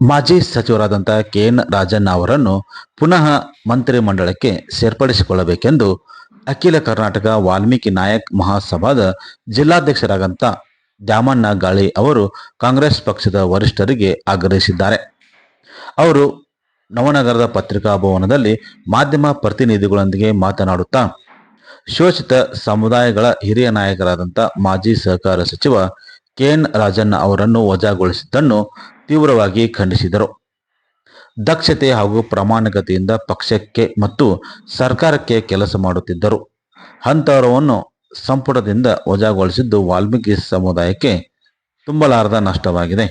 ಮಾಜಿ ಸಚಿವರಾದಂಥ K N Rajanna ಅವರನ್ನು ಪುನಃ ಮಂತ್ರಿಮಂಡಲಕ್ಕೆ ಸೇರ್ಪಡಿಸಿಕೊಳ್ಳಬೇಕೆಂದು ಅಖಿಲ ಕರ್ನಾಟಕ ವಾಲ್ಮೀಕಿ ನಾಯಕ್ ಮಹಾಸಭಾದ ಜಿಲ್ಲಾಧ್ಯಕ್ಷರಾದಂಥ ದ್ಯಾಮಣ್ಣ ಗಾಳಿ ಅವರು ಕಾಂಗ್ರೆಸ್ ಪಕ್ಷದ ವರಿಷ್ಠರಿಗೆ ಆಗ್ರಹಿಸಿದ್ದಾರೆ. ಅವರು ನವನಗರದ ಪತ್ರಿಕಾ ಭವನದಲ್ಲಿ ಮಾಧ್ಯಮ ಪ್ರತಿನಿಧಿಗಳೊಂದಿಗೆ ಮಾತನಾಡುತ್ತಾ, ಶೋಷಿತ ಸಮುದಾಯಗಳ ಹಿರಿಯ ನಾಯಕರಾದಂಥ ಮಾಜಿ ಸಹಕಾರ ಸಚಿವ ಕೆ ಎನ್ ರಾಜಣ್ಣ ಅವರನ್ನು ವಜಾಗೊಳಿಸಿದ್ದನ್ನು ತೀವ್ರವಾಗಿ ಖಂಡಿಸಿದರು. ದಕ್ಷತೆ ಹಾಗೂ ಪ್ರಾಮಾಣಿಕತೆಯಿಂದ ಪಕ್ಷಕ್ಕೆ ಮತ್ತು ಸರ್ಕಾರಕ್ಕೆ ಕೆಲಸ ಮಾಡುತ್ತಿದ್ದರು. ಅಂತಹವರನ್ನು ಸಂಪುಟದಿಂದ ವಜಾಗೊಳಿಸಿದ್ದು ವಾಲ್ಮೀಕಿ ಸಮುದಾಯಕ್ಕೆ ತುಂಬಲಾರದ ನಷ್ಟವಾಗಿದೆ.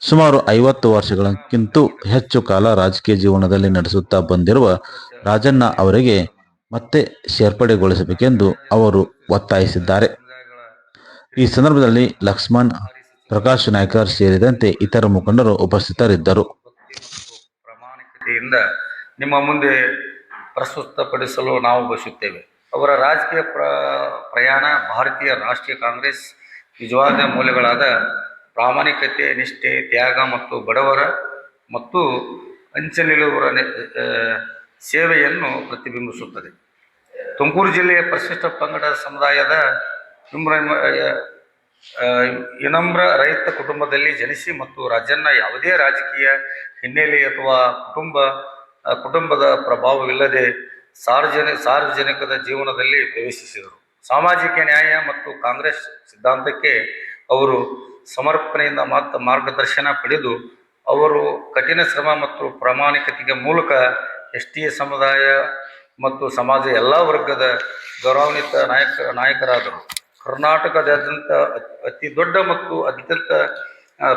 ಸುಮಾರು ಐವತ್ತು ವರ್ಷಗಳಕ್ಕಿಂತ ಹೆಚ್ಚು ಕಾಲ ರಾಜಕೀಯ ಜೀವನದಲ್ಲಿ ನಡೆಸುತ್ತಾ ಬಂದಿರುವ ರಾಜಣ್ಣ ಅವರಿಗೆ ಮತ್ತೆ ಸೇರ್ಪಡೆಗೊಳಿಸಬೇಕೆಂದು ಅವರು ಒತ್ತಾಯಿಸಿದ್ದಾರೆ. ಈ ಸಂದರ್ಭದಲ್ಲಿ ಲಕ್ಷ್ಮಣ್ ಪ್ರಕಾಶ್ ನಾಯ್ಕರ್ ಸೇರಿದಂತೆ ಇತರ ಮುಖಂಡರು ಉಪಸ್ಥಿತರಿದ್ದರು. ಪ್ರಾಮಾಣಿಕತೆಯಿಂದ ನಿಮ್ಮ ಮುಂದೆ ಪ್ರಸ್ತುತಪಡಿಸಲು ನಾವು ಬಯಸುತ್ತೇವೆ. ಅವರ ರಾಜಕೀಯ ಪ್ರ, ಪ್ರಯಾಣ ಭಾರತೀಯ ರಾಷ್ಟ್ರೀಯ ಕಾಂಗ್ರೆಸ್ ನಿಜವಾದ ಮೌಲ್ಯಗಳಾದ ಪ್ರಾಮಾಣಿಕತೆ, ನಿಷ್ಠೆ, ತ್ಯಾಗ ಮತ್ತು ಬಡವರ ಮತ್ತು ಅಂಚನಿಲುವರ ಸೇವೆಯನ್ನು ಪ್ರತಿಬಿಂಬಿಸುತ್ತದೆ. ತುಮಕೂರು ಜಿಲ್ಲೆಯ ಪರಿಶಿಷ್ಟ ಪಂಗಡ ಸಮುದಾಯದ ವಿನಮ್ರ ರೈತ ಕುಟುಂಬದಲ್ಲಿ ಜನಿಸಿ ಮತ್ತು ರಾಜಣ್ಣ ಯಾವುದೇ ರಾಜಕೀಯ ಹಿನ್ನೆಲೆ ಅಥವಾ ಕುಟುಂಬ ಕುಟುಂಬದ ಪ್ರಭಾವವಿಲ್ಲದೆ ಸಾರ್ವಜನಿಕ ಸಾರ್ವಜನಿಕದ ಜೀವನದಲ್ಲಿ ಪ್ರವೇಶಿಸಿದರು. ಸಾಮಾಜಿಕ ನ್ಯಾಯ ಮತ್ತು ಕಾಂಗ್ರೆಸ್ ಸಿದ್ಧಾಂತಕ್ಕೆ ಅವರು ಸಮರ್ಪಣೆಯಿಂದ ಮಾತ್ರ ಮಾರ್ಗದರ್ಶನ ಪಡೆದು, ಅವರು ಕಠಿಣ ಶ್ರಮ ಮತ್ತು ಪ್ರಾಮಾಣಿಕತೆಗೆ ಮೂಲಕ ಎಸ್ ಟಿ ಸಮುದಾಯ ಮತ್ತು ಸಮಾಜ ಎಲ್ಲ ವರ್ಗದ ಗೌರವಾನ್ವಿತ ನಾಯಕ, ನಾಯಕರಾದರು. ಕರ್ನಾಟಕದಾದ್ಯಂತ ಅತ್- ದೊಡ್ಡ ಮತ್ತು ಅತ್ಯಂತ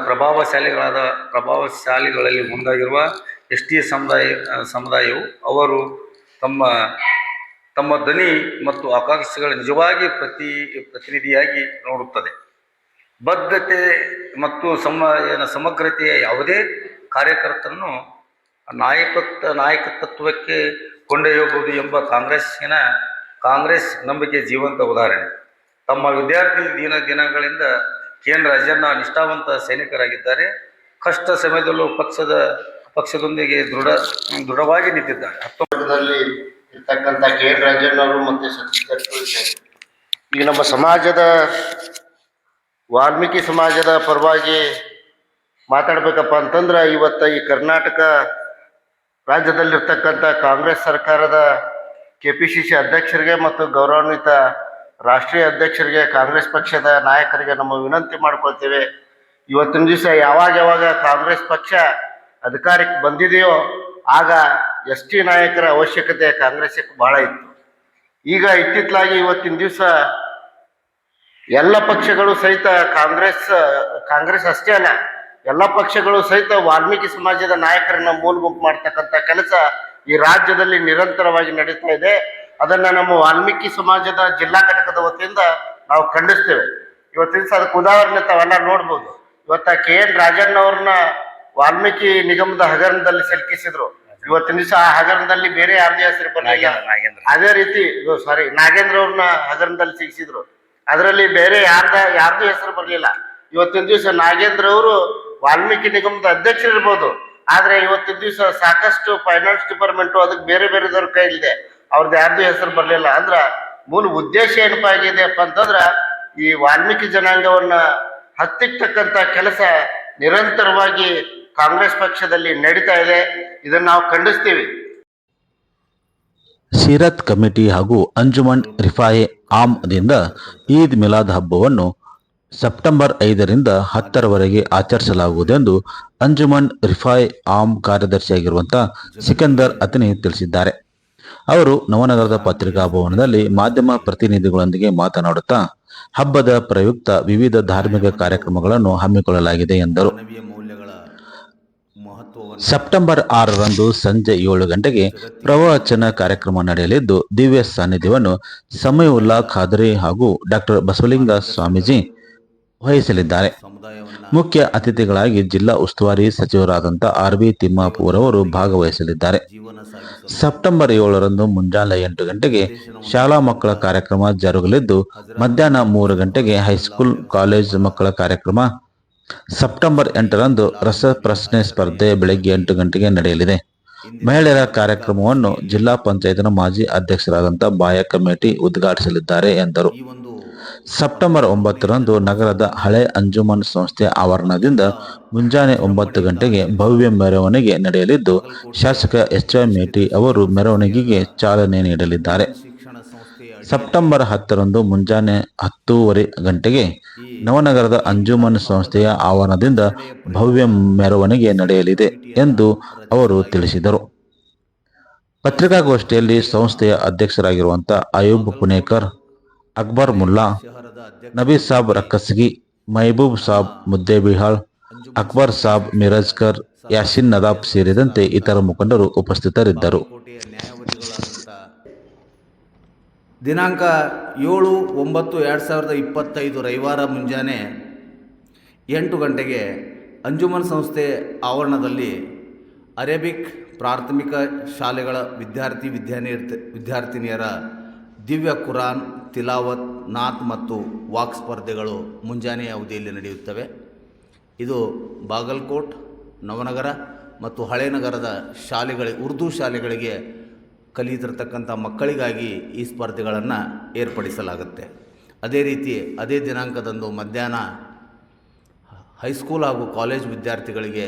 ಪ್ರಭಾವಶಾಲಿಗಳಾದ, ಪ್ರಭಾವಶಾಲಿಗಳಲ್ಲಿ ಮುಂದಾಗಿರುವ ಎಸ್ ಟಿ ಸಮುದಾಯ ಸಮುದಾಯವು ಅವರು ತಮ್ಮ ತಮ್ಮ ಧ್ವನಿ ಮತ್ತು ಆಕಾಂಕ್ಷೆಗಳ ನಿಜವಾಗಿ ಪ್ರತಿ, ಪ್ರತಿನಿಧಿಯಾಗಿ ನೋಡುತ್ತದೆ. ಬದ್ಧತೆ ಮತ್ತು ಸಮ ಏನ ಸಮಗ್ರತೆಯ ಯಾವುದೇ ಕಾರ್ಯಕರ್ತರನ್ನು ನಾಯಕತ್ವ, ನಾಯಕತ್ವಕ್ಕೆ ಕೊಂಡೊಯ್ಯಬಹುದು ಎಂಬ ಕಾಂಗ್ರೆಸ್ಸಿನ, ಕಾಂಗ್ರೆಸ್ ನಂಬಿಕೆ ಜೀವಂತ ಉದಾಹರಣೆ. ತಮ್ಮ ವಿದ್ಯಾರ್ಥಿ ದಿನ ದಿನಗಳಿಂದ ಕೇಂದ್ರ ಎನ್ ರಾಜಣ್ಣ ನಿಷ್ಠಾವಂತ ಸೈನಿಕರಾಗಿದ್ದಾರೆ. ಕಷ್ಟ ಸಮಯದಲ್ಲೂ ಪಕ್ಷದ, ಪಕ್ಷದೊಂದಿಗೆ ದೃಢ, ದೃಢವಾಗಿ ನಿಂತಿದ್ದಾರೆ. ಹತ್ತೊಂಬತ್ತರಲ್ಲಿ ಇರ್ತಕ್ಕಂಥ ಕೆ ಎನ್ ಮತ್ತು ಸತೀಶ್ ಈಗ ನಮ್ಮ ಸಮಾಜದ, ವಾಲ್ಮೀಕಿ ಸಮಾಜದ ಪರವಾಗಿ ಮಾತಾಡ್ಬೇಕಪ್ಪ ಅಂತಂದ್ರೆ ಇವತ್ತು ಈ ಕರ್ನಾಟಕ ರಾಜ್ಯದಲ್ಲಿರ್ತಕ್ಕಂಥ ಕಾಂಗ್ರೆಸ್ ಸರ್ಕಾರದ ಕೆ ಪಿ ಸಿ ಸಿ ಅಧ್ಯಕ್ಷರಿಗೆ ಮತ್ತು ಗೌರವಾನ್ವಿತ ರಾಷ್ಟ್ರೀಯ ಅಧ್ಯಕ್ಷರಿಗೆ, ಕಾಂಗ್ರೆಸ್ ಪಕ್ಷದ ನಾಯಕರಿಗೆ ನಮ್ಮ ವಿನಂತಿ ಮಾಡ್ಕೊಳ್ತೇವೆ. ಇವತ್ತಿನ ದಿವಸ ಯಾವಾಗ ಯಾವಾಗ ಕಾಂಗ್ರೆಸ್ ಪಕ್ಷ ಅಧಿಕಾರಕ್ಕೆ ಬಂದಿದೆಯೋ ಆಗ ಎಸ್ ಟಿ ನಾಯಕರ ಅವಶ್ಯಕತೆ ಕಾಂಗ್ರೆಸ್ಗೆ ಬಹಳ ಇತ್ತು. ಈಗ ಇತ್ತಿತ್ತಲಾಗಿ ಇವತ್ತಿನ ದಿವಸ ಎಲ್ಲ ಪಕ್ಷಗಳು ಸಹಿತ ಕಾಂಗ್ರೆಸ್ ಕಾಂಗ್ರೆಸ್ ಅಷ್ಟೇ ಅಲ್ಲ, ಎಲ್ಲ ಪಕ್ಷಗಳು ಸಹಿತ ವಾಲ್ಮೀಕಿ ಸಮಾಜದ ನಾಯಕರನ್ನ ಮೂಲಗುಂಪು ಮಾಡ್ತಕ್ಕಂಥ ಕೆಲಸ ಈ ರಾಜ್ಯದಲ್ಲಿ ನಿರಂತರವಾಗಿ ನಡೀತಾ ಇದೆ. ಅದನ್ನ ನಮ್ಮ ವಾಲ್ಮೀಕಿ ಸಮಾಜದ ಜಿಲ್ಲಾ ಘಟಕದ ವತಿಯಿಂದ ನಾವು ಖಂಡಿಸ್ತೇವೆ. ಇವತ್ತಿನ ದಿವಸ ಅದಕ್ಕೆ ಉದಾಹರಣೆ ತಾವೆಲ್ಲ ನೋಡ್ಬೋದು. ಇವತ್ತ ಕೆ ಎನ್ ರಾಜಣ್ಣ ಅವ್ರನ್ನ ವಾಲ್ಮೀಕಿ ನಿಗಮದ ಹಗರಣದಲ್ಲಿ ಸಿಲುಕಿಸಿದ್ರು. ಇವತ್ತಿನ ದಿವಸ ಆ ಹಗರಣದಲ್ಲಿ ಬೇರೆ ಯಾರ್ದೇ ಹೆಸರು ನಾಗೇಂದ್ರ ಅದೇ ರೀತಿ ಸಾರಿ ನಾಗೇಂದ್ರ ಅವ್ರನ್ನ ಹಗರಣದಲ್ಲಿ ಸಿಗಿಸಿದ್ರು ಅದರಲ್ಲಿ ಬೇರೆ ಯಾರ್ದ ಯಾರ್ದು ಹೆಸರು ಬರಲಿಲ್ಲ. ಇವತ್ತಿನ ದಿವಸ ನಾಗೇಂದ್ರ ಅವರು ವಾಲ್ಮೀಕಿ ನಿಗಮದ ಅಧ್ಯಕ್ಷರಿರ್ಬೋದು. ಆದ್ರೆ ಇವತ್ತಿನ ದಿವಸ ಸಾಕಷ್ಟು ಫೈನಾನ್ಸ್ ಡಿಪಾರ್ಟ್ಮೆಂಟ್ ಅದಕ್ಕೆ ಬೇರೆ ಬೇರೆದವ್ರ ಕೈಲಿದೆ. ಅವ್ರದ್ದು ಯಾರ್ದು ಹೆಸರು ಬರಲಿಲ್ಲ ಅಂದ್ರ ಮೂಲ ಉದ್ದೇಶ ಏನಪ್ಪಾ ಆಗಿದೆಯಪ್ಪ ಅಂತಂದ್ರ ಈ ವಾಲ್ಮೀಕಿ ಜನಾಂಗವನ್ನ ಹತ್ತಿಕ್ತಕ್ಕಂಥ ಕೆಲಸ ನಿರಂತರವಾಗಿ ಕಾಂಗ್ರೆಸ್ ಪಕ್ಷದಲ್ಲಿ ನಡೀತಾ ಇದೆ. ಇದನ್ನ ನಾವು ಖಂಡಿಸ್ತೀವಿ. ಸಿರತ್ ಕಮಿಟಿ ಹಾಗೂ ಅಂಜುಮನ್ ರಿಫಾಯೆ ಆಮ್ದಿಂದ ಈದ್ ಮಿಲಾದ್ ಹಬ್ಬವನ್ನು ಸೆಪ್ಟೆಂಬರ್ ಐದರಿಂದ ಹತ್ತರವರೆಗೆ ಆಚರಿಸಲಾಗುವುದೆಂದು ಅಂಜುಮನ್ ರಿಫಾಯ್ ಆಮ್ ಕಾರ್ಯದರ್ಶಿಯಾಗಿರುವಂತಹ ಸಿಕಂದರ್ ಅತನಿ ತಿಳಿಸಿದ್ದಾರೆ. ಅವರು ನವನಗರದ ಪತ್ರಿಕಾ ಭವನದಲ್ಲಿ ಮಾಧ್ಯಮ ಪ್ರತಿನಿಧಿಗಳೊಂದಿಗೆ ಮಾತನಾಡುತ್ತಾ, ಹಬ್ಬದ ಪ್ರಯುಕ್ತ ವಿವಿಧ ಧಾರ್ಮಿಕ ಕಾರ್ಯಕ್ರಮಗಳನ್ನು ಹಮ್ಮಿಕೊಳ್ಳಲಾಗಿದೆ ಎಂದರು. ಸೆಪ್ಟೆಂಬರ್ ಆರರಂದು ಸಂಜೆ ಏಳು ಗಂಟೆಗೆ ಪ್ರವಚನ ಕಾರ್ಯಕ್ರಮ ನಡೆಯಲಿದ್ದು, ದಿವ್ಯ ಸಾನ್ನಿಧ್ಯವನ್ನು ಸಮಯವುಲ್ಲಾ ಖಾದ್ರಿ ಹಾಗೂ ಡಾಕ್ಟರ್ ಬಸವಲಿಂಗ ಸ್ವಾಮೀಜಿ ವಹಿಸಲಿದ್ದಾರೆ. ಮುಖ್ಯ ಅತಿಥಿಗಳಾಗಿ ಜಿಲ್ಲಾ ಉಸ್ತುವಾರಿ ಸಚಿವರಾದಂಥ ಆರ್ ಬಿ ತಿಮ್ಮಾಪುರ್ ಅವರು ಭಾಗವಹಿಸಲಿದ್ದಾರೆ. ಸೆಪ್ಟೆಂಬರ್ ಏಳರಂದು ಮುಂಜಾನೆ ಎಂಟು ಗಂಟೆಗೆ ಶಾಲಾ ಮಕ್ಕಳ ಕಾರ್ಯಕ್ರಮ ಜರುಗಲಿದ್ದು, ಮಧ್ಯಾಹ್ನ ಮೂರು ಗಂಟೆಗೆ ಹೈಸ್ಕೂಲ್ ಕಾಲೇಜ್ ಮಕ್ಕಳ ಕಾರ್ಯಕ್ರಮ ಸೆಪ್ಟೆಂಬರ್ ಎಂಟರಂದು ರಸಪ್ರಶ್ನೆ ಸ್ಪರ್ಧೆ ಬೆಳಗ್ಗೆ ಎಂಟು ಗಂಟೆಗೆ ನಡೆಯಲಿದೆ. ಮಹಿಳೆಯರ ಕಾರ್ಯಕ್ರಮವನ್ನು ಜಿಲ್ಲಾ ಪಂಚಾಯತ್ನ ಮಾಜಿ ಅಧ್ಯಕ್ಷರಾದಂಥ ಬಾಯ ಕಮಿಟಿ ಉದ್ಘಾಟಿಸಲಿದ್ದಾರೆ ಎಂದರು. ಸೆಪ್ಟೆಂಬರ್ ಒಂಬತ್ತರಂದು ನಗರದ ಹಳೆ ಅಂಜುಮನ್ ಸಂಸ್ಥೆ ಆವರಣದಿಂದ ಮುಂಜಾನೆ ಒಂಬತ್ತು ಗಂಟೆಗೆ ಭವ್ಯ ಮೆರವಣಿಗೆ ನಡೆಯಲಿದ್ದು, ಶಾಸಕ ಎಚ್ ಮೇಟಿ ಅವರು ಮೆರವಣಿಗೆಗೆ ಚಾಲನೆ ನೀಡಲಿದ್ದಾರೆ. ಸೆಪ್ಟೆಂಬರ್ ಹತ್ತರಂದು ಮುಂಜಾನೆ ಹತ್ತೂವರೆ ಗಂಟೆಗೆ ನವನಗರದ ಅಂಜುಮನ್ ಸಂಸ್ಥೆಯ ಆವರಣದಿಂದ ಭವ್ಯ ಮೆರವಣಿಗೆ ನಡೆಯಲಿದೆ ಎಂದು ಅವರು ತಿಳಿಸಿದರು. ಪತ್ರಿಕಾಗೋಷ್ಠಿಯಲ್ಲಿ ಸಂಸ್ಥೆಯ ಅಧ್ಯಕ್ಷರಾಗಿರುವಂಥ ಅಯೂಬ್ ಪುನೇಕರ್ ಅಕ್ಬರ್ ಮುಲ್ಲಾ, ನಬಿ ಸಾಬ್ ರಕ್ಕಸ್ಗಿ ಮಹಬೂಬ್ ಸಾಬ್ ಮುದ್ದೇಬಿಹಾಳ್ ಅಕ್ಬರ್ ಸಾಬ್ ಮಿರಜ್ಕರ್, ಯಾಸಿನ್ ನದಾಬ್ ಸೇರಿದಂತೆ ಇತರ ಮುಖಂಡರು ಉಪಸ್ಥಿತರಿದ್ದರು. ದಿನಾಂಕ ಏಳು ಒಂಬತ್ತು ಎರಡು ಸಾವಿರದ ಇಪ್ಪತ್ತೈದು ರವಿವಾರ ಮುಂಜಾನೆ ಎಂಟು ಗಂಟೆಗೆ ಅಂಜುಮನ್ ಸಂಸ್ಥೆ ಆವರಣದಲ್ಲಿ ಅರೇಬಿಕ್ ಪ್ರಾಥಮಿಕ ಶಾಲೆಗಳ ವಿದ್ಯಾರ್ಥಿ ವಿದ್ಯಾರ್ಥಿ ವಿದ್ಯಾರ್ಥಿನಿಯರ ದಿವ್ಯ ಕುರಾನ್ ತಿಲಾವತ್, ನಾತ್ ಮತ್ತು ವಾಕ್ ಸ್ಪರ್ಧೆಗಳು ಮುಂಜಾನೆ ಅವಧಿಯಲ್ಲಿ ನಡೆಯುತ್ತವೆ. ಇದು ಬಾಗಲ್ಕೋಟ್, ನವನಗರ ಮತ್ತು ಹಳೇನಗರದ ಶಾಲೆಗಳ, ಉರ್ದು ಶಾಲೆಗಳಿಗೆ ಕಲಿತಿರ್ತಕ್ಕಂಥ ಮಕ್ಕಳಿಗಾಗಿ ಈ ಸ್ಪರ್ಧೆಗಳನ್ನು ಏರ್ಪಡಿಸಲಾಗುತ್ತೆ. ಅದೇ ರೀತಿ ಅದೇ ದಿನಾಂಕದಂದು ಮಧ್ಯಾಹ್ನ ಹೈಸ್ಕೂಲ್ ಹಾಗೂ ಕಾಲೇಜ್ ವಿದ್ಯಾರ್ಥಿಗಳಿಗೆ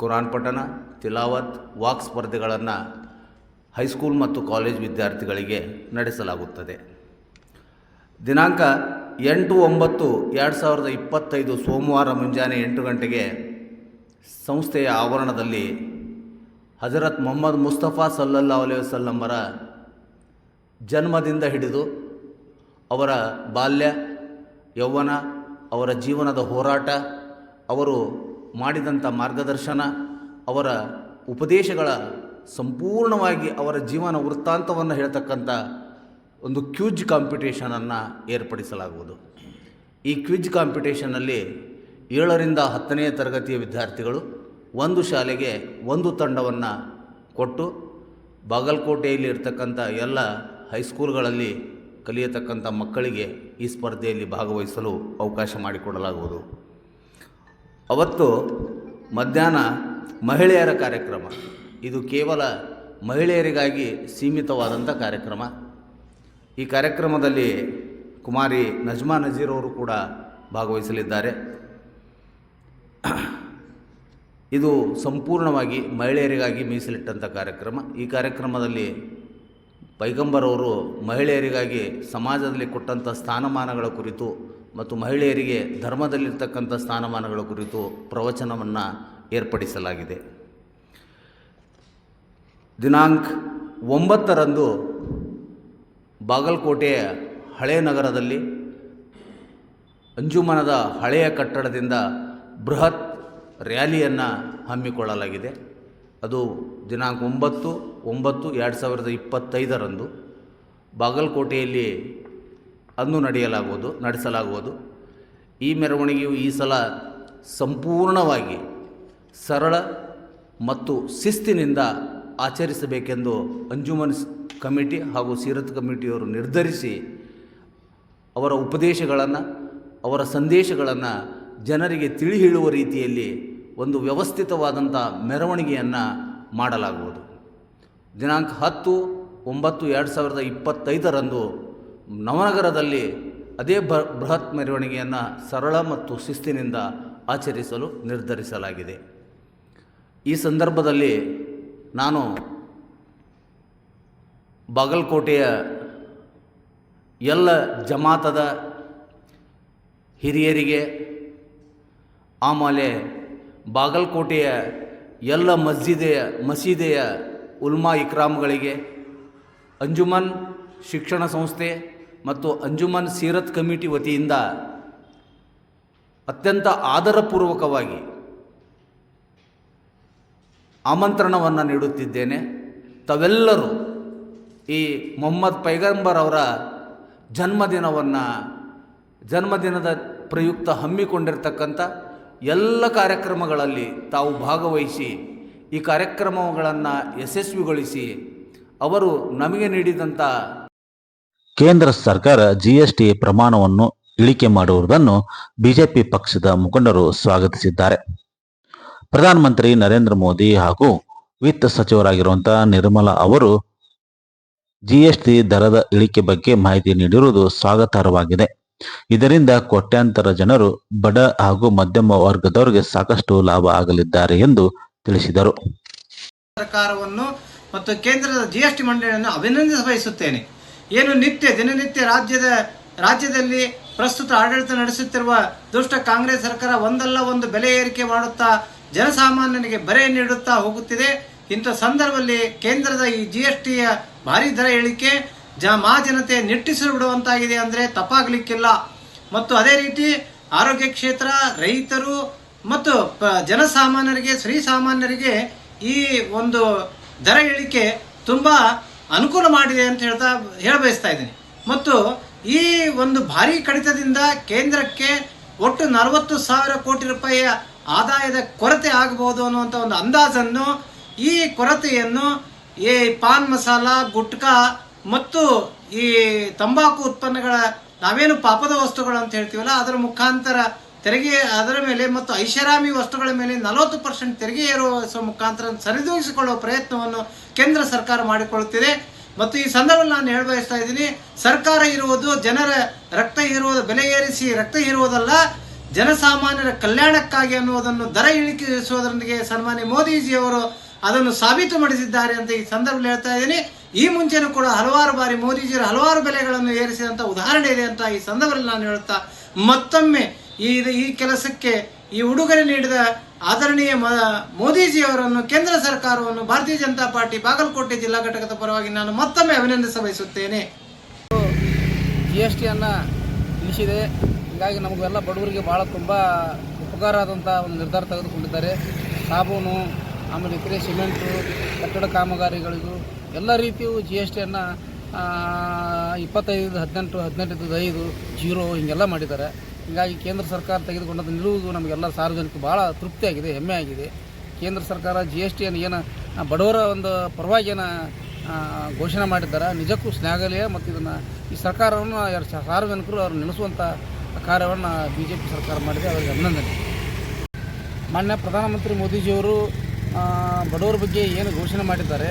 ಕುರಾನ್ ಪಠಣ, ತಿಲಾವತ್, ವಾಕ್ ಸ್ಪರ್ಧೆಗಳನ್ನು ಹೈಸ್ಕೂಲ್ ಮತ್ತು ಕಾಲೇಜ್ ವಿದ್ಯಾರ್ಥಿಗಳಿಗೆ ನಡೆಸಲಾಗುತ್ತದೆ. ದಿನಾಂಕ ಎಂಟು ಒಂಬತ್ತು ಎರಡು ಸಾವಿರದ ಇಪ್ಪತ್ತೈದು ಸೋಮವಾರ ಮುಂಜಾನೆ ಎಂಟು ಗಂಟೆಗೆ ಸಂಸ್ಥೆಯ ಆವರಣದಲ್ಲಿ ಹಜರತ್ ಮೊಹಮ್ಮದ್ ಮುಸ್ತಫಾ ಸಲ್ಲಲ್ಲಾ ಅಲೈಹಿ ವಸಲ್ಲಮ್ಮರ ಜನ್ಮದಿಂದ ಹಿಡಿದು ಅವರ ಬಾಲ್ಯ, ಯೌವನ, ಅವರ ಜೀವನದ ಹೋರಾಟ, ಅವರು ಮಾಡಿದಂಥ ಮಾರ್ಗದರ್ಶನ, ಅವರ ಉಪದೇಶಗಳ ಸಂಪೂರ್ಣವಾಗಿ ಅವರ ಜೀವನ ವೃತ್ತಾಂತವನ್ನು ಹೇಳ್ತಕ್ಕಂಥ ಒಂದು ಕ್ಯೂಜ್ ಕಾಂಪಿಟೇಷನನ್ನು ಏರ್ಪಡಿಸಲಾಗುವುದು. ಈ ಕ್ವಿಜ್ ಕಾಂಪಿಟೇಷನಲ್ಲಿ ಏಳರಿಂದ ಹತ್ತನೆಯ ತರಗತಿಯ ವಿದ್ಯಾರ್ಥಿಗಳು ಒಂದು ಶಾಲೆಗೆ ಒಂದು ತಂಡವನ್ನು ಕೊಟ್ಟು ಬಾಗಲಕೋಟೆಯಲ್ಲಿ ಇರ್ತಕ್ಕಂಥ ಎಲ್ಲ ಹೈಸ್ಕೂಲ್ಗಳಲ್ಲಿ ಕಲಿಯತಕ್ಕಂಥ ಮಕ್ಕಳಿಗೆ ಈ ಸ್ಪರ್ಧೆಯಲ್ಲಿ ಭಾಗವಹಿಸಲು ಅವಕಾಶ ಮಾಡಿಕೊಡಲಾಗುವುದು. ಅವತ್ತು ಮಧ್ಯಾಹ್ನ ಮಹಿಳೆಯರ ಕಾರ್ಯಕ್ರಮ. ಇದು ಕೇವಲ ಮಹಿಳೆಯರಿಗಾಗಿ ಸೀಮಿತವಾದಂಥ ಕಾರ್ಯಕ್ರಮ. ಈ ಕಾರ್ಯಕ್ರಮದಲ್ಲಿ ಕುಮಾರಿ ನಜ್ಮಾ ನಜೀರ್ ಅವರು ಕೂಡ ಭಾಗವಹಿಸಲಿದ್ದಾರೆ. ಇದು ಸಂಪೂರ್ಣವಾಗಿ ಮಹಿಳೆಯರಿಗಾಗಿ ಮೀಸಲಿಟ್ಟಂಥ ಕಾರ್ಯಕ್ರಮ. ಈ ಕಾರ್ಯಕ್ರಮದಲ್ಲಿ ಪೈಗಂಬರ್ ಅವರು ಮಹಿಳೆಯರಿಗಾಗಿ ಸಮಾಜದಲ್ಲಿ ಕೊಟ್ಟಂಥ ಸ್ಥಾನಮಾನಗಳ ಕುರಿತು ಮತ್ತು ಮಹಿಳೆಯರಿಗೆ ಧರ್ಮದಲ್ಲಿರ್ತಕ್ಕಂಥ ಸ್ಥಾನಮಾನಗಳ ಕುರಿತು ಪ್ರವಚನವನ್ನು ಏರ್ಪಡಿಸಲಾಗಿದೆ. ದಿನಾಂಕ ಒಂಬತ್ತರಂದು ಬಾಗಲಕೋಟೆಯ ಹಳೆಯ ನಗರದಲ್ಲಿ ಅಂಜುಮನದ ಹಳೆಯ ಕಟ್ಟಡದಿಂದ ಬೃಹತ್ ರ್ಯಾಲಿಯನ್ನು ಹಮ್ಮಿಕೊಳ್ಳಲಾಗಿದೆ. ಅದು ದಿನಾಂಕ ಒಂಬತ್ತು ಒಂಬತ್ತು ಎರಡು ಸಾವಿರದ ಇಪ್ಪತ್ತೈದರಂದು ಬಾಗಲಕೋಟೆಯಲ್ಲಿ ಅಂದು ನಡೆಯಲಾಗುವುದು, ನಡೆಸಲಾಗುವುದು. ಈ ಮೆರವಣಿಗೆಯು ಈ ಸಲ ಸಂಪೂರ್ಣವಾಗಿ ಸರಳ ಮತ್ತು ಶಿಸ್ತಿನಿಂದ ಆಚರಿಸಬೇಕೆಂದು ಅಂಜುಮನ್ ಕಮಿಟಿ ಹಾಗೂ ಸೀರತ್ ಕಮಿಟಿಯವರು ನಿರ್ಧರಿಸಿ ಅವರ ಉಪದೇಶಗಳನ್ನು, ಅವರ ಸಂದೇಶಗಳನ್ನು ಜನರಿಗೆ ತಿಳಿ ಹೇಳುವ ರೀತಿಯಲ್ಲಿ ಒಂದು ವ್ಯವಸ್ಥಿತವಾದಂಥ ಮೆರವಣಿಗೆಯನ್ನು ಮಾಡಲಾಗುವುದು. ದಿನಾಂಕ ಹತ್ತು ಒಂಬತ್ತು ಎರಡು ಸಾವಿರದ ಇಪ್ಪತ್ತೈದರಂದು ನವನಗರದಲ್ಲಿ ಅದೇ ಬೃಹತ್ ಮೆರವಣಿಗೆಯನ್ನು ಸರಳ ಮತ್ತು ಶಿಸ್ತಿನಿಂದ ಆಚರಿಸಲು ನಿರ್ಧರಿಸಲಾಗಿದೆ. ಈ ಸಂದರ್ಭದಲ್ಲಿ ನಾನು ಬಾಗಲಕೋಟೆಯ ಎಲ್ಲ ಜಮಾತದ ಹಿರಿಯರಿಗೆ, ಆಮೇಲೆ ಬಾಗಲಕೋಟೆಯ ಎಲ್ಲ ಮಸ್ಜಿದೆಯ, ಮಸೀದೆಯ ಉಲ್ಮಾ ಇಕ್ರಾಮ್ಗಳಿಗೆ ಅಂಜುಮನ್ ಶಿಕ್ಷಣ ಸಂಸ್ಥೆ ಮತ್ತು ಅಂಜುಮನ್ ಸೀರತ್ ಕಮಿಟಿ ವತಿಯಿಂದ ಅತ್ಯಂತ ಆದರಪೂರ್ವಕವಾಗಿ ಆಮಂತ್ರಣವನ್ನು ನೀಡುತ್ತಿದ್ದೇನೆ. ತಾವೆಲ್ಲರೂ ಈ ಮೊಹಮ್ಮದ್ ಪೈಗಂಬರ್ ಅವರ ಜನ್ಮದಿನವನ್ನು, ಜನ್ಮದಿನದ ಪ್ರಯುಕ್ತ ಹಮ್ಮಿಕೊಂಡಿರ್ತಕ್ಕಂಥ ಎಲ್ಲ ಕಾರ್ಯಕ್ರಮಗಳಲ್ಲಿ ತಾವು ಭಾಗವಹಿಸಿ, ಈ ಕಾರ್ಯಕ್ರಮಗಳನ್ನು ಯಶಸ್ವಿಗೊಳಿಸಿ ಅವರು ನಮಗೆ ನೀಡಿದಂಥ ಕೇಂದ್ರ ಸರ್ಕಾರ ಜಿಎಸ್ಟಿ ಪ್ರಮಾಣವನ್ನು ಇಳಿಕೆ ಮಾಡುವುದನ್ನು ಬಿಜೆಪಿ ಪಕ್ಷದ ಮುಖಂಡರು ಸ್ವಾಗತಿಸಿದ್ದಾರೆ. ಪ್ರಧಾನಮಂತ್ರಿ ನರೇಂದ್ರ ಮೋದಿ ಹಾಗೂ ವಿತ್ತ ಸಚಿವರಾಗಿರುವಂತಹ ನಿರ್ಮಲಾ ಅವರು ಜಿಎಸ್ಟಿ ದರದ ಇಳಿಕೆ ಬಗ್ಗೆ ಮಾಹಿತಿ ನೀಡಿರುವುದು ಸ್ವಾಗತಾರ್ಹವಾಗಿದೆ. ಇದರಿಂದ ಕೋಟ್ಯಾಂತರ ಜನರು ಬಡ ಹಾಗೂ ಮಧ್ಯಮ ವರ್ಗದವರಿಗೆ ಸಾಕಷ್ಟು ಲಾಭ ಆಗಲಿದ್ದಾರೆ ಎಂದು ತಿಳಿಸಿದರು. ಸರ್ಕಾರವನ್ನು ಮತ್ತು ಕೇಂದ್ರದ ಜಿಎಸ್ಟಿ ಮಂಡಳಿಯನ್ನು ಅಭಿನಂದಿಸ ಬಯಸುತ್ತೇನೆ. ಏನು ನಿತ್ಯ, ದಿನನಿತ್ಯ ರಾಜ್ಯದ, ರಾಜ್ಯದಲ್ಲಿ ಪ್ರಸ್ತುತ ಆಡಳಿತ ನಡೆಸುತ್ತಿರುವ ದುಷ್ಟ ಕಾಂಗ್ರೆಸ್ ಸರ್ಕಾರ ಒಂದಲ್ಲ, ಒಂದು ಬೆಲೆ ಏರಿಕೆ ಮಾಡುತ್ತಾ ಜನಸಾಮಾನ್ಯನಿಗೆ ಬರೆ ನೀಡುತ್ತಾ ಹೋಗುತ್ತಿದೆ. ಇಂಥ ಸಂದರ್ಭದಲ್ಲಿ ಕೇಂದ್ರದ ಈ ಜಿ ಎಸ್ ಟಿಯ ಭಾರಿ ದರ ಇಳಿಕೆ ಜ ಮಾ ಜನತೆ ನಿಟ್ಟಿಸಿ ಬಿಡುವಂತಾಗಿದೆ ಅಂದರೆ ತಪ್ಪಾಗಲಿಕ್ಕಿಲ್ಲ. ಮತ್ತು ಅದೇ ರೀತಿ ಆರೋಗ್ಯ ಕ್ಷೇತ್ರ, ರೈತರು ಮತ್ತು ಪ- ಜನಸಾಮಾನ್ಯರಿಗೆ ಶ್ರೀಸಾಮಾನ್ಯರಿಗೆ ಈ ಒಂದು ದರ ಇಳಿಕೆ ತುಂಬ ಅನುಕೂಲ ಮಾಡಿದೆ ಅಂತ ಹೇಳ್ತಾ, ಹೇಳಬಯಸ್ತಾ ಇದ್ದೀನಿ. ಮತ್ತು ಈ ಒಂದು ಭಾರಿ ಕಡಿತದಿಂದ ಕೇಂದ್ರಕ್ಕೆ ಒಟ್ಟು ನಲವತ್ತು ಸಾವಿರ ಕೋಟಿ ರೂಪಾಯಿಯ ಆದಾಯದ ಕೊರತೆ ಆಗಬಹುದು ಅನ್ನುವಂಥ ಒಂದು ಅಂದಾಜನ್ನು ಈ ಕೊರತೆಯನ್ನು ಈ ಪಾನ್ ಮಸಾಲ, ಗುಟ್ಕಾ ಮತ್ತು ಈ ತಂಬಾಕು ಉತ್ಪನ್ನಗಳ ನಾವೇನು ಪಾಪದ ವಸ್ತುಗಳು ಅಂತ ಹೇಳ್ತೀವಲ್ಲ, ಅದರ ಮುಖಾಂತರ ತೆರಿಗೆ, ಅದರ ಮೇಲೆ ಮತ್ತು ಐಷಾರಾಮಿ ವಸ್ತುಗಳ ಮೇಲೆ ನಲವತ್ತು ಪರ್ಸೆಂಟ್ ತೆರಿಗೆ ಏರುವ ಮುಖಾಂತರ ಸರಿದೂಗಿಸಿಕೊಳ್ಳುವ ಪ್ರಯತ್ನವನ್ನು ಕೇಂದ್ರ ಸರ್ಕಾರ ಮಾಡಿಕೊಳ್ಳುತ್ತಿದೆ. ಮತ್ತು ಈ ಸಂದರ್ಭದಲ್ಲಿ ನಾನು ಹೇಳ ಬಯಸ್ತಾ ಇದ್ದೀನಿ, ಸರ್ಕಾರ ಇರುವುದು ಜನರ ರಕ್ತ ಹೀರುವುದು, ಬೆಲೆ ಏರಿಸಿ ರಕ್ತ ಹೀರುವುದಲ್ಲ ಜನಸಾಮಾನ್ಯರ ಕಲ್ಯಾಣಕ್ಕಾಗಿ ಅನ್ನುವುದನ್ನು ದರ ಇಳಿಕೆಸುವುದರೊಂದಿಗೆ ಸನ್ಮಾನ್ಯ ಮೋದಿಜಿಯವರು ಅದನ್ನು ಸಾಬೀತು ಮಾಡಿಸಿದ್ದಾರೆ ಅಂತ ಈ ಸಂದರ್ಭದಲ್ಲಿ ಹೇಳ್ತಾ ಇದ್ದೀನಿ. ಈ ಮುಂಚೆನೂ ಕೂಡ ಹಲವಾರು ಬಾರಿ ಮೋದಿಜಿಯವರು ಹಲವಾರು ಬೆಲೆಗಳನ್ನು ಏರಿಸಿದಂಥ ಉದಾಹರಣೆ ಇದೆ ಅಂತ ಈ ಸಂದರ್ಭದಲ್ಲಿ ನಾನು ಹೇಳುತ್ತಾ ಮತ್ತೊಮ್ಮೆ ಈ ಈ ಕೆಲಸಕ್ಕೆ ಈ ಉಡುಗೊರೆ ನೀಡಿದ ಆದರಣೀಯ ಮ ಮೋದಿಜಿಯವರನ್ನು ಕೇಂದ್ರ ಸರ್ಕಾರವನ್ನು ಭಾರತೀಯ ಜನತಾ ಪಾರ್ಟಿ ಬಾಗಲಕೋಟೆ ಜಿಲ್ಲಾ ಘಟಕದ ಪರವಾಗಿ ನಾನು ಮತ್ತೊಮ್ಮೆ ಅಭಿನಂದಿಸ ಬಯಸುತ್ತೇನೆ ಜಿ ಎಸ್ ಟಿಯನ್ನು ಇಳಿಸಿದೆ ಹೀಗಾಗಿ ನಮಗೆಲ್ಲ ಬಡವರಿಗೆ ಭಾಳ ತುಂಬ ಉಪಕಾರ ಆದಂಥ ಒಂದು ನಿರ್ಧಾರ ತೆಗೆದುಕೊಂಡಿದ್ದಾರೆ. ಸಾಬೂನು, ಆಮೇಲೆ ಇತರೆ ಸಿಮೆಂಟು, ಕಟ್ಟಡ ಕಾಮಗಾರಿಗಳಿಗೂ ಎಲ್ಲ ರೀತಿಯು ಜಿ ಎಸ್ ಟಿಯನ್ನು ಇಪ್ಪತ್ತೈದು, ಹದಿನೆಂಟು ಹದಿನೆಂಟು, ಐದು, ಜೀರೋ ಹಿಂಗೆಲ್ಲ ಮಾಡಿದ್ದಾರೆ. ಹೀಗಾಗಿ ಕೇಂದ್ರ ಸರ್ಕಾರ ತೆಗೆದುಕೊಂಡಂಥ ನಿಲುವು ನಮಗೆಲ್ಲ ಸಾರ್ವಜನಿಕ ಭಾಳ ತೃಪ್ತಿಯಾಗಿದೆ ಹೆಮ್ಮೆ ಆಗಿದೆ ಕೇಂದ್ರ ಸರ್ಕಾರ ಜಿ ಎಸ್ ಟಿಯನ್ನು ಏನು, ಬಡವರ ಒಂದು ಪರವಾಗಿ ಏನು ಘೋಷಣೆ ಮಾಡಿದ್ದಾರೆ? ನಿಜಕ್ಕೂ ಶ್ಲಾಘನೀಯ ಮತ್ತು ಇದನ್ನು ಈ ಸರ್ಕಾರವನ್ನು ಸಾರ್ವಜನಿಕರು ಅವ್ರು ನೆನೆಸುವಂಥ ಕಾರ್ಯವನ್ನು ಬಿ ಜೆ ಪಿ ಸರ್ಕಾರ ಮಾಡಿದೆ, ಅವರಿಗೆ ಅಭಿನಂದನೆ. ಮಾನ್ಯ ಪ್ರಧಾನಮಂತ್ರಿ ಮೋದಿಜಿಯವರು ಬಡವರ ಬಗ್ಗೆ ಏನು ಘೋಷಣೆ ಮಾಡಿದ್ದಾರೆ.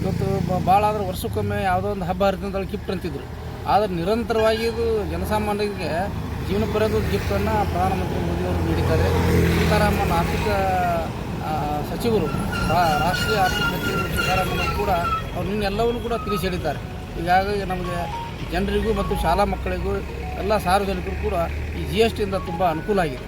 ಇವತ್ತು ಭಾಳ ಆದರೆ ವರ್ಷಕ್ಕೊಮ್ಮೆ ಯಾವುದೋ ಒಂದು ಹಬ್ಬ ಹರಿದಿನದಲ್ಲಿ ಗಿಫ್ಟ್ ಅಂತಿದ್ರು. ಆದರೆ ನಿರಂತರವಾಗಿ ಇದು ಜನಸಾಮಾನ್ಯರಿಗೆ ಜೀವನ ಪರ್ಯಂತ ಗಿಫ್ಟನ್ನು ಪ್ರಧಾನಮಂತ್ರಿ ಮೋದಿಯವರು ನೀಡಿದ್ದಾರೆ. ಸೀತಾರಾಮನ್ ಆರ್ಥಿಕ ಸಚಿವರು ರಾಷ್ಟ್ರೀಯ ಆರ್ಥಿಕ ಸಚಿವರು ಸೀತಾರಾಮನ್ ಕೂಡ ಅವ್ರು ನಿನ್ನೆಲ್ಲವನ್ನೂ ಕೂಡ ತಿಳಿಸಿ ಹೇಳಿದ್ದಾರೆ ಹೀಗಾಗಿ ನಮಗೆ ಜನರಿಗೂ ಮತ್ತು ಶಾಲಾ ಮಕ್ಕಳಿಗೂ ಎಲ್ಲ ಸಾರ್ವಜನಿಕರು ಕೂಡ ಈ ಜಿ ಎಸ್ ಟಿಯಿಂದ ತುಂಬ ಅನುಕೂಲ ಆಗಿದೆ.